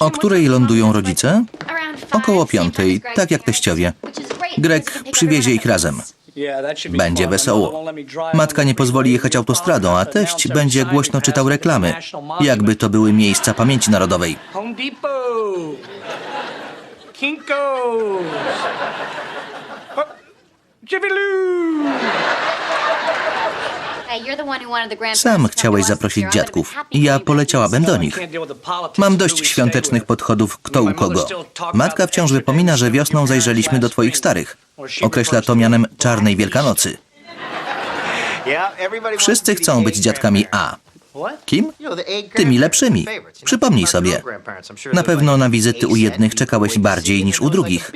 O której lądują rodzice? Około piątej, tak jak teściowie. Greg przywiezie ich razem. Będzie wesoło. Matka nie pozwoli jechać autostradą, a teść będzie głośno czytał reklamy, jakby to były miejsca pamięci narodowej. Home Depot. Kinko's. Lube. Sam chciałeś zaprosić dziadków. Ja poleciałabym do nich. Mam dość świątecznych podchodów kto u kogo. Matka wciąż wypomina, że wiosną zajrzeliśmy do twoich starych. Określa to mianem czarnej Wielkanocy. Wszyscy chcą być dziadkami A. Kim? Tymi lepszymi. Przypomnij sobie. Na pewno na wizyty u jednych czekałeś bardziej niż u drugich.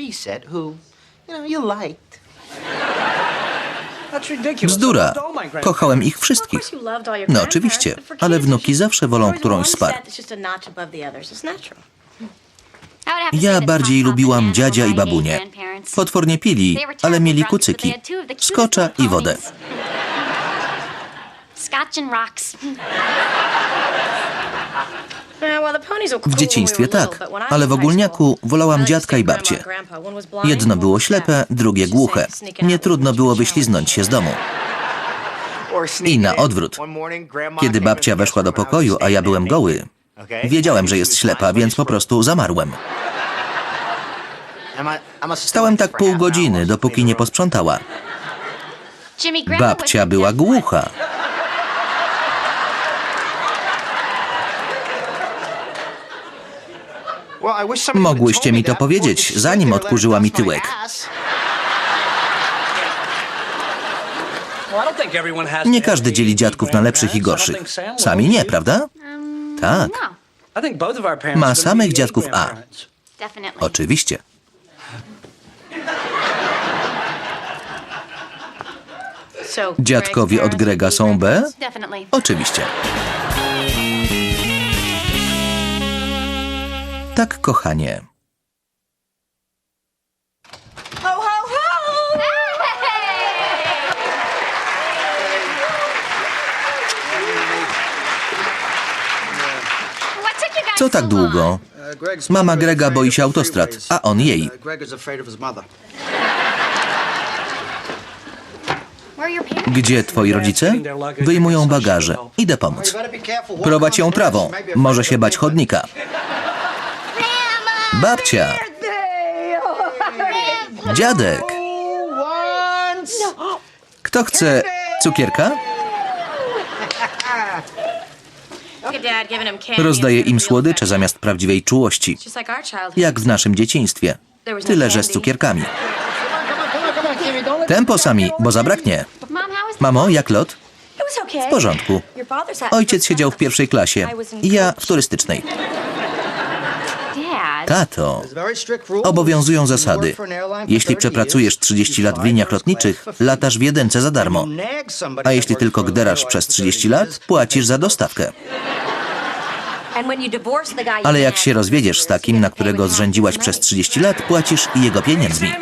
Bzdura. Kochałem ich wszystkich. No oczywiście, ale wnuki zawsze wolą którąś z par. Ja bardziej lubiłam dziadzia i babunię. Potwornie pili, ale mieli kucyki. Skocza i wodę. W dzieciństwie tak, ale w ogólniaku wolałam dziadka i babcię. Jedno było ślepe, drugie głuche. Nie trudno było wyśliznąć się z domu. I na odwrót. Kiedy babcia weszła do pokoju, a ja byłem goły, wiedziałem, że jest ślepa, więc po prostu zamarłem. Stałem tak pół godziny, dopóki nie posprzątała. Babcia była głucha. Mogłyście mi to powiedzieć, zanim odkurzyła mi tyłek. Nie każdy dzieli dziadków na lepszych i gorszych. Sami nie, prawda? Tak, Ma samych dziadków A. oczywiście. Dziadkowie od Grega są B? Oczywiście. Tak, kochanie. Co tak długo? Mama Grega boi się autostrad, a on jej. Gdzie twoi rodzice? Wyjmują bagaże. Idę pomóc. Prowadź ją trawą. Może się bać chodnika. Babcia. Dziadek. Kto chce cukierka? Rozdaję im słodycze zamiast prawdziwej czułości. Jak w naszym dzieciństwie. Tyle, że z cukierkami. Tempo sami, bo zabraknie. Mamo, jak lot? W porządku. Ojciec siedział w pierwszej klasie, ja w turystycznej. Tato, obowiązują zasady. Jeśli przepracujesz 30 lat w liniach lotniczych, latasz w jedynce za darmo. A jeśli tylko gderasz przez 30 lat, płacisz za dostawkę. Ale jak się rozwiedziesz z takim, na którego zrzędziłaś przez 30 lat, płacisz jego pieniędzmi.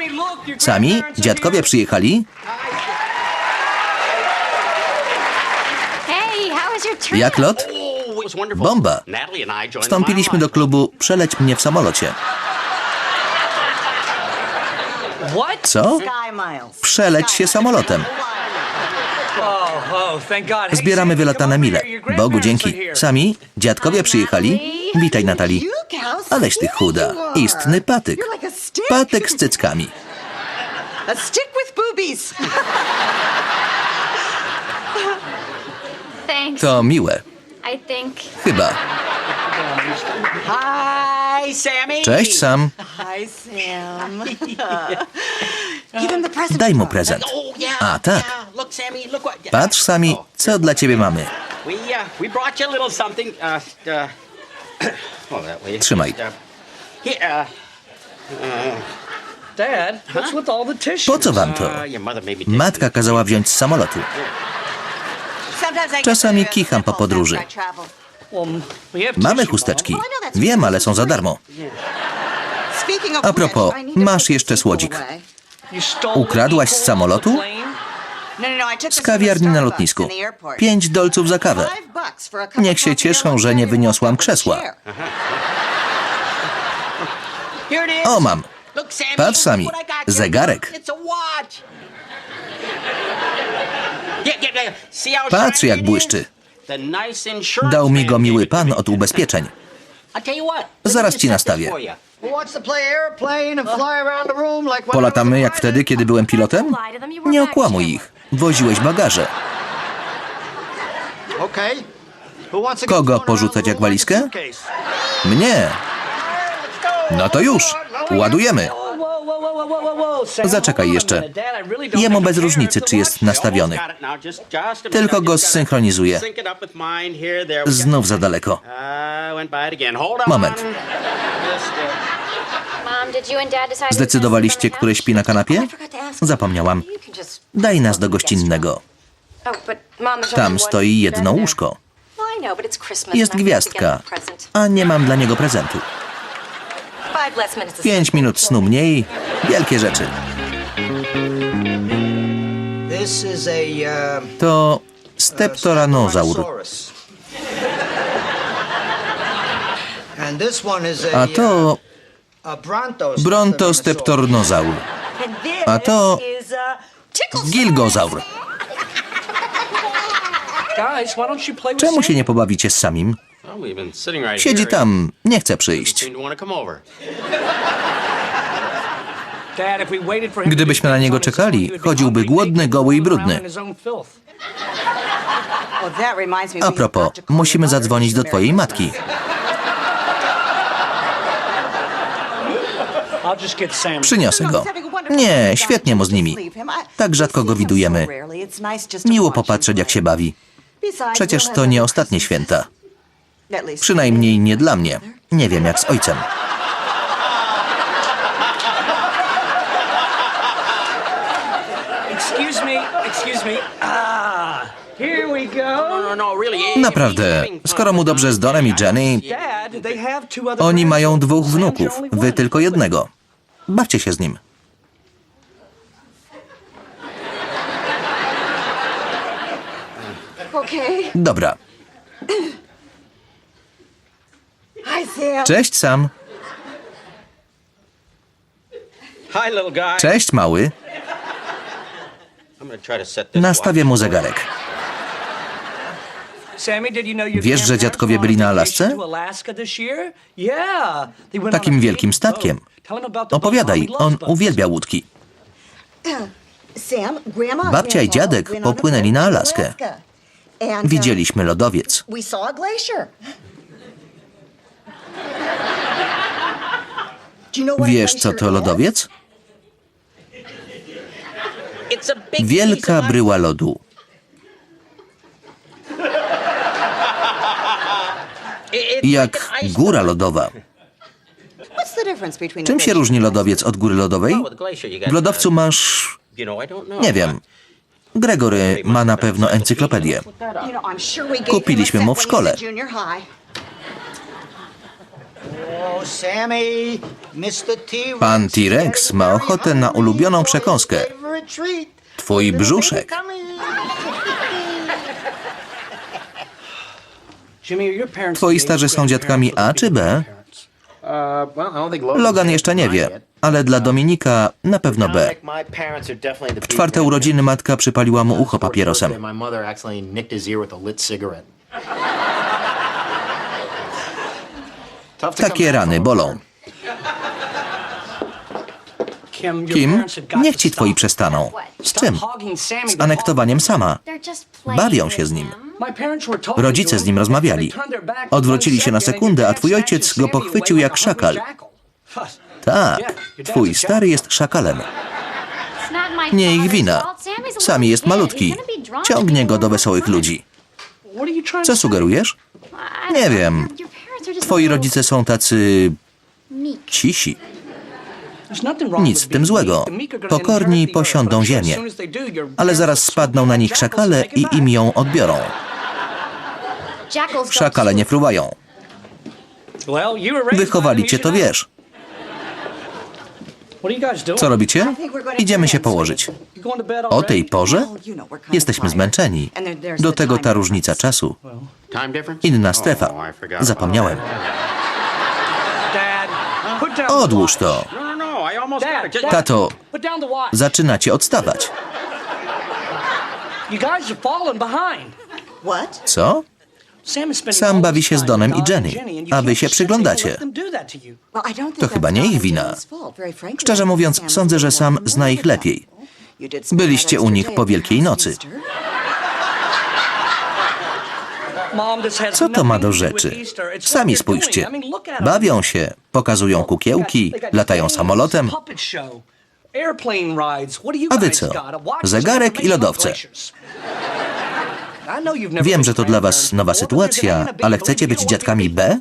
Sami? Dziadkowie przyjechali? Jak lot? Bomba. Wstąpiliśmy do klubu Przeleć mnie w samolocie. Co? Przeleć się samolotem. Zbieramy wylatane mile. Bogu dzięki. Sami? Dziadkowie przyjechali? Witaj, Natali. Aleś ty chuda. Istny patyk. Patyk z cyckami. A stick To miłe. Chyba. Hi, Sammy. Cześć, Sam. Hi, Sam. Give him the present. Daj mu prezent. Oh, yeah. A, tak. Yeah. Look, Sammy, look what. Patrz, Sami, co dla ciebie mamy. We uh, we brought you a little something. Uh, uh, hold that way. Trzymaj. Uh, here, uh, Dad, what's with all the tissues? Po co wam to? uh, your mother made me take Matka kazała wziąć z samolotu. Czasami kicham po podróży. Mamy chusteczki. Wiem, ale są za darmo. A propos, masz jeszcze słodzik. Ukradłaś z samolotu? Z kawiarni na lotnisku. Pięć dolców za kawę. Niech się cieszą, że nie wyniosłam krzesła. O, mam. Patrz, Sammy, look what I got you. zegarek. It's a watch. Yeah, yeah, yeah. See how Patrz, jak błyszczy. Dał mi go miły pan od ubezpieczeń. Zaraz ci nastawię. Polatamy jak wtedy, kiedy byłem pilotem? Nie okłamuj ich. Woziłeś bagaże. Kogo porzucać jak walizkę? Mnie. No to już. Ładujemy. Zaczekaj jeszcze. Jemu bez różnicy, czy jest nastawiony. Tylko go zsynchronizuję. Znów za daleko. Moment. Zdecydowaliście, które śpi na kanapie? Zapomniałam. Daj nas do gościnnego. Tam stoi jedno łóżko. Jest gwiazdka, a nie mam dla niego prezentu. Pięć minut snu mniej, wielkie rzeczy. This is a uh, To steptoranozaur, Tyrannosaurus. And this one is a a, to a Brontos. brontosteptornozaur, a to gilgozaur. Czemu się nie pobawicie z samim? Siedzi tam, nie chce przyjść. Gdybyśmy na niego czekali, chodziłby głodny, goły i brudny. A propos, musimy zadzwonić do twojej matki. Przyniosę go. Nie, świetnie mu z nimi. Tak rzadko go widujemy. Miło popatrzeć, jak się bawi. Przecież to nie ostatnie święta. Przynajmniej nie dla mnie. Nie wiem, jak z ojcem. Excuse me, excuse me. Ah, here we go. No, no, really. if Naprawdę, skoro mu dobrze z Donem i Jenny, oni mają dwóch wnuków, wy tylko jednego. Bawcie się z nim. Dobra. Cześć, Sam. Hi, little guy. Cześć, mały. Nastawię mu zegarek. Wiesz, że dziadkowie byli na Alasce? Takim wielkim statkiem. boat. Opowiadaj, on uwielbia łódki. Babcia Babcia i dziadek popłynęli na Alaskę. Widzieliśmy lodowiec. We saw a glacier. Do you know what a Wiesz, co to lodowiec? Wielka bryła lodu. Jak góra lodowa. Czym się różni lodowiec od góry lodowej? W lodowcu masz... uh, know. Nie wiem. Gregory ma na pewno encyklopedię. Kupiliśmy mu w szkole. in junior high. Oh, Sammy, Mr. T-Rex. Pan T-Rex ma ochotę na ulubioną przekąskę. Twój brzuszek. Twoi starzy są dziadkami A czy B? Logan jeszcze nie wie, ale dla Dominika na pewno B. W czwarte urodziny matka przypaliła mu ucho papierosem. Takie rany bolą. Kim, Niech ci twoi przestaną. Z czym? Z anektowaniem sama. Bawią się z nim. Rodzice z nim rozmawiali. Odwrócili się na sekundę, a twój ojciec go pochwycił jak szakal. Tak, twój stary jest szakalem. Nie ich wina. Sami jest malutki. Ciągnie go do wesołych ludzi. Co sugerujesz? Nie wiem. Twoi rodzice są tacy cisi. Nic w tym złego. Pokorni posiądą ziemię. Ale zaraz spadną na nich szakale i im ją odbiorą. Szakale nie fruwają. Wychowali cię, to wiesz. What are you guys doing? Co robicie? Idziemy się położyć. O tej porze? Of Jesteśmy zmęczeni. Do tego ta różnica czasu. Inna Oh, strefa. About Zapomniałem. Odłóż to. No, no, no. Tato, zaczynacie odstawać. Co? Sam, bawi się z Donem i Jenny, a wy się przyglądacie. to chyba nie ich wina. Szczerze mówiąc, sądzę, że Sam zna ich lepiej. Byliście u nich po Wielkiej Nocy. Co to ma do rzeczy? Sami spójrzcie. Bawią się, pokazują kukiełki, latają samolotem. A wy co? Zegarek i lodowce. Wiem, że to dla was nowa sytuacja, ale chcecie być dziadkami B?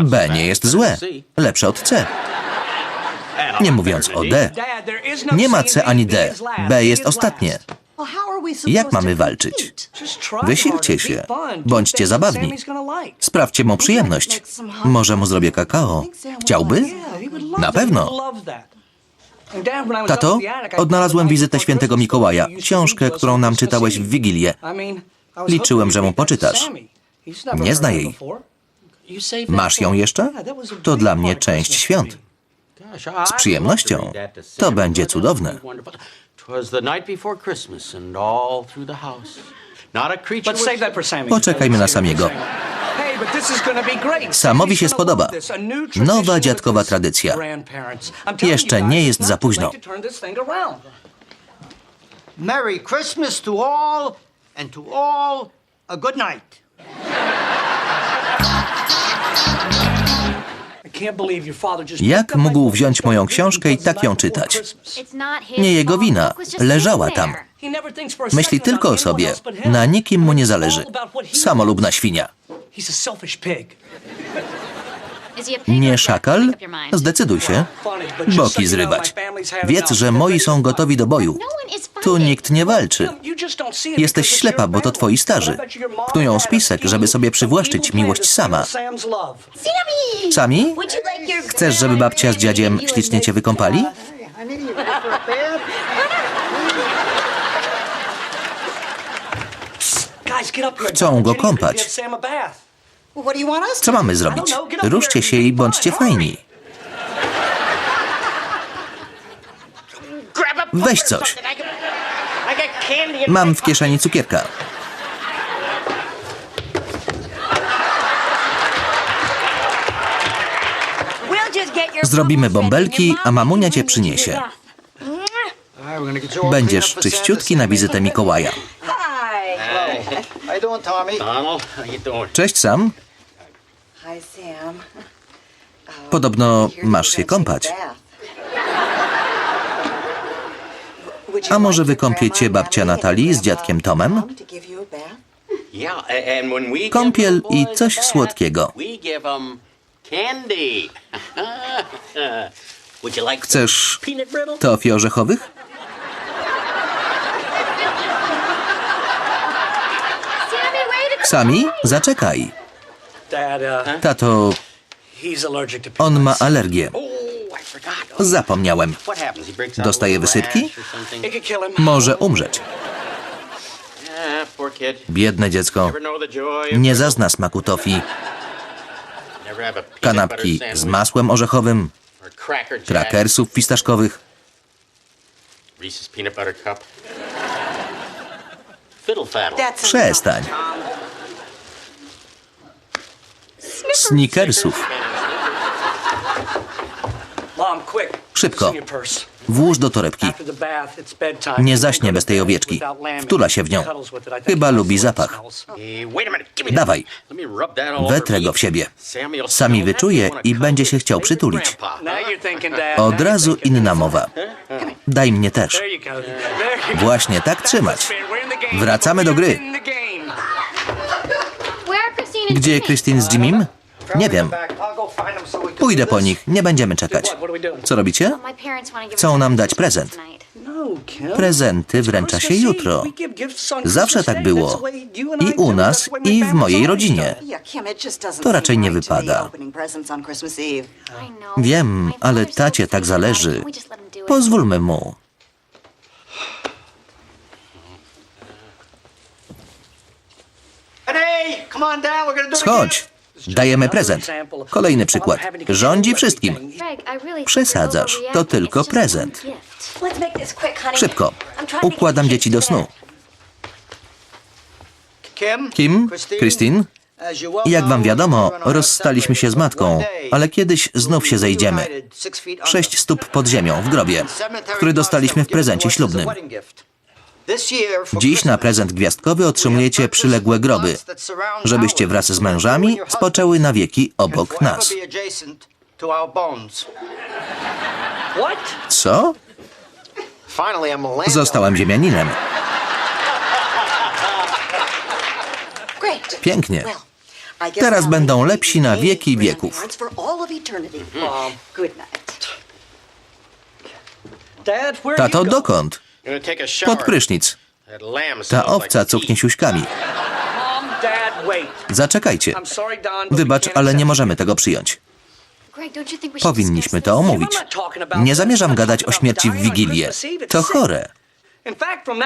B nie jest złe. Lepsze od C. Nie mówiąc o D. Nie ma C ani. D. B jest ostatnie. Jak mamy walczyć? Wysilcie się. Bądźcie zabawni. Sprawdźcie mu przyjemność. Może mu zrobię kakao. Chciałby? Na pewno. Tato, odnalazłem wizytę świętego Mikołaja, książkę, którą nam czytałeś w. Wigilię. Liczyłem, że mu poczytasz. Nie zna jej. Masz ją jeszcze? To dla mnie część świąt. Z przyjemnością. To będzie cudowne. Poczekajmy na Samiego. Samowi się spodoba. Nowa dziadkowa tradycja. Jeszcze nie jest za późno. Merry Christmas to all, and to all a good night. Jak mógł wziąć moją książkę i tak ją czytać? Nie jego wina. Leżała tam. Myśli tylko o sobie. Na nikim mu nie zależy. Samolubna świnia. He's a selfish pig. Nie szakal? Zdecyduj się. Boki zrywać. Wiedz, że moi są to gotowi do boju. Tu nikt nie walczy. It Jesteś ślepa, bo to twoi starzy. Knują spisek, żeby sobie przywłaszczyć miłość sama. Sami? Chcesz, żeby babcia z dziadziem ślicznie cię wykąpali? Chcą go kąpać. Co mamy zrobić? Ruszcie się i bądźcie fajni. Weź coś. Mam w kieszeni cukierka. Zrobimy bąbelki, a mamunia cię przyniesie. Będziesz czyściutki na wizytę Mikołaja. Doing, Tommy? Donald, how you doing? Cześć Sam. Hi, Sam. Podobno masz się kąpać. A może wykąpie cię babcia Natalii z dziadkiem Tomem? Kąpiel i coś słodkiego. Chcesz tofi orzechowych? Sami? Zaczekaj. Tato, on ma alergię. Zapomniałem. Dostaje wysypki? Może umrzeć. Biedne dziecko. Nie zazna smaku tofi. Kanapki z masłem orzechowym, krakersów fistaszkowych. Przestań. Quick. Szybko. Włóż do torebki. Nie zaśnie bez tej owieczki. Wtula się w nią. Chyba lubi zapach. Dawaj. Wetrę go w siebie. Sami wyczuje i będzie się chciał przytulić. Od razu inna mowa. Daj mnie też. Właśnie tak trzymać. Wracamy do gry. Gdzie Christine z Jimim? Nie wiem. Pójdę po nich. Nie będziemy czekać. Co robicie? Chcą nam dać prezent. No. Prezenty wręcza się jutro. Zawsze tak było. I u nas, i w mojej rodzinie. To raczej nie wypada. Wiem, ale tacie tak zależy. Pozwólmy mu. Schodź. Dajemy prezent. Kolejny przykład. Rządzi wszystkim. Przesadzasz. To tylko prezent. Szybko. Układam dzieci do snu. Kim? Christine? Jak wam wiadomo, rozstaliśmy się z matką, ale kiedyś znów się zejdziemy. Sześć stóp pod ziemią, w grobie, który dostaliśmy w prezencie ślubnym. Dziś na prezent gwiazdkowy otrzymujecie przyległe groby, żebyście wraz z mężami spoczęły na wieki obok nas. Co? Zostałem ziemianinem. Pięknie. Teraz będą lepsi na wieki wieków. where Tato, dokąd? Pod prysznic. Ta owca cuchnie siuśkami. Zaczekajcie. Wybacz, ale nie możemy tego przyjąć. Powinniśmy to omówić. Nie zamierzam gadać o śmierci w Wigilię. To chore.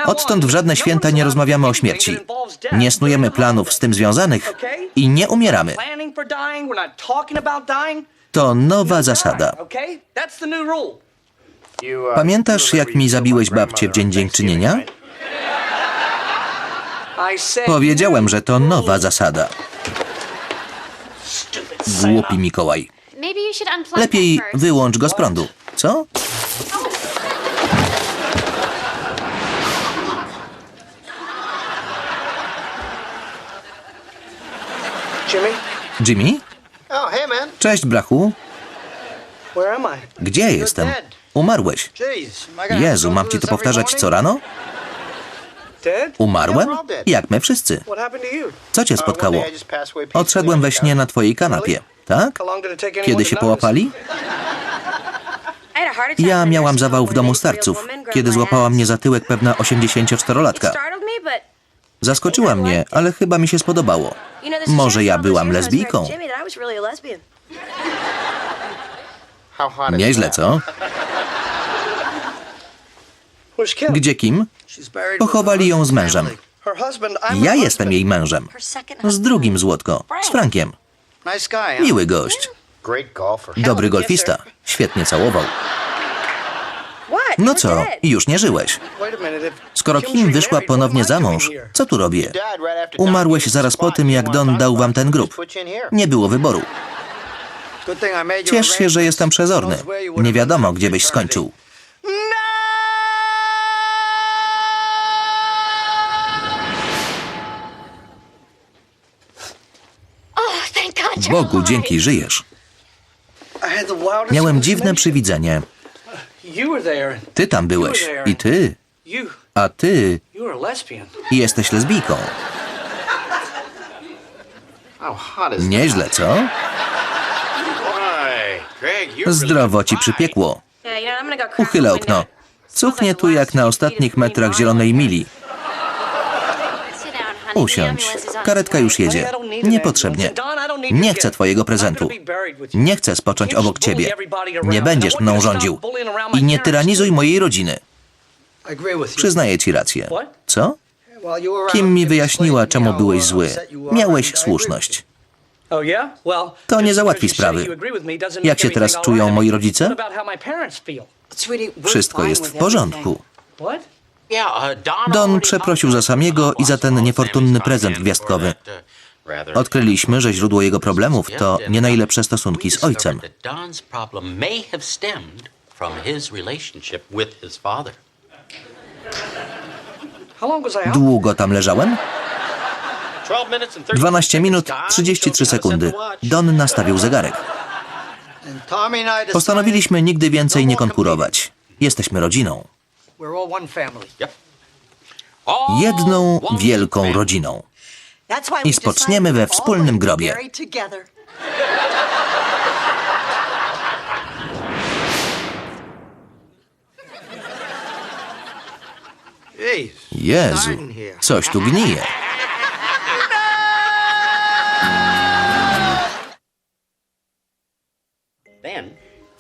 Odtąd w żadne no święta nie rozmawiamy o śmierci. Nie snujemy planów z tym związanych i nie umieramy. To nowa zasada. Pamiętasz, jak mi zabiłeś babcię w dzień dziękczynienia? Powiedziałem, że to nowa zasada. Głupi Mikołaj. Lepiej wyłącz go z prądu. Co? Jimmy, Jimmy? Oh. Cześć, brachu. Gdzie jestem? Umarłeś. Jezu, mam ci to powtarzać co rano? Umarłem? Jak my wszyscy. Co cię Uh, spotkało? Odszedłem we śnie na twojej kanapie. Tak? Kiedy się połapali? Ja miałam zawał w domu starców, kiedy złapała mnie za tyłek pewna 84-latka. Zaskoczyła mnie, ale chyba mi się spodobało. Może ja byłam lesbijką? Nieźle, co? Gdzie Kim? Pochowali ją z mężem. Ja jestem jej mężem. Z drugim złotko. Z Frankiem. Miły gość. Dobry golfista. Świetnie całował. No co, już nie żyłeś. Skoro Kim wyszła ponownie za mąż, co tu robię? Umarłeś zaraz po tym, jak Don dał wam ten grób. Nie było wyboru. Ciesz się, że jestem przezorny. Nie wiadomo, gdzie byś skończył. Bogu dzięki, żyjesz. Miałem dziwne przywidzenie. Ty tam byłeś. I ty. A ty jesteś lesbijką. Nieźle, co? Zdrowo ci przypiekło. Uchylę okno. Cuchnie tu jak na ostatnich metrach zielonej mili. Usiądź. Karetka już jedzie. Niepotrzebnie. Nie chcę twojego prezentu. Nie chcę spocząć obok ciebie. Nie będziesz mną rządził. I nie tyranizuj mojej rodziny. Przyznaję ci rację. Co? Kim mi wyjaśniła, czemu byłeś zły. Miałeś słuszność. To nie załatwi sprawy. Jak się teraz czują moi rodzice? Wszystko jest w porządku. Don, przeprosił za Samiego i za ten niefortunny prezent gwiazdkowy. Odkryliśmy, że źródło jego problemów to nie najlepsze stosunki z ojcem. Długo tam leżałem? 12 minutes and 30 12 minut seconds, Don. 33 Still gotta set sekundy. Don nastawił zegarek. Postanowiliśmy nigdy więcej nie konkurować. Jesteśmy rodziną. We're all one family. Yep. All Jedną one wielką family. rodziną. That's why I spoczniemy we decided wspólnym grobie. together. Jezu, coś tu gnije.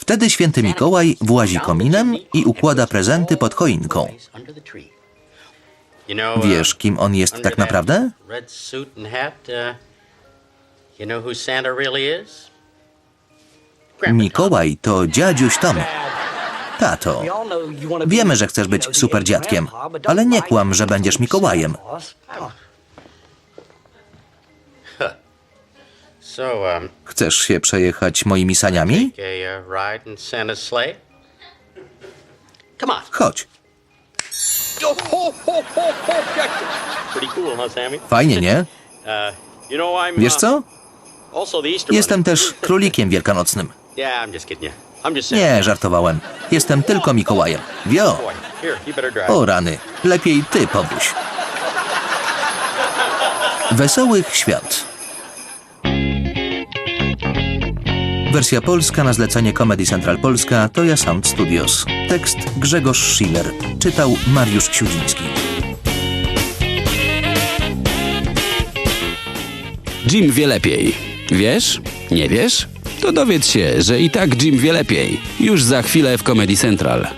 Wtedy święty Mikołaj włazi kominem i układa prezenty pod choinką. Wiesz, kim on jest tak naprawdę? Mikołaj to dziadziuś Tom. Tato, wiemy, że chcesz być super dziadkiem, ale nie kłam, że będziesz Mikołajem. Chcesz się przejechać moimi saniami? uh. Chodź. Fajnie, nie? Uh, Wiesz uh, co? Jestem też królikiem wielkanocnym. Nie, żartowałem. Jestem tylko Mikołajem. Wio! O rany, lepiej ty, Bobuś. Wesołych świąt. Wersja polska na zlecenie Comedy Central Polska to ja Sound Studios. Tekst Grzegorz Schiller. Czytał Mariusz Ksiudziński. Jim wie lepiej. Wiesz? Nie wiesz? To dowiedz się, że i tak Jim wie lepiej. Już za chwilę w Comedy Central.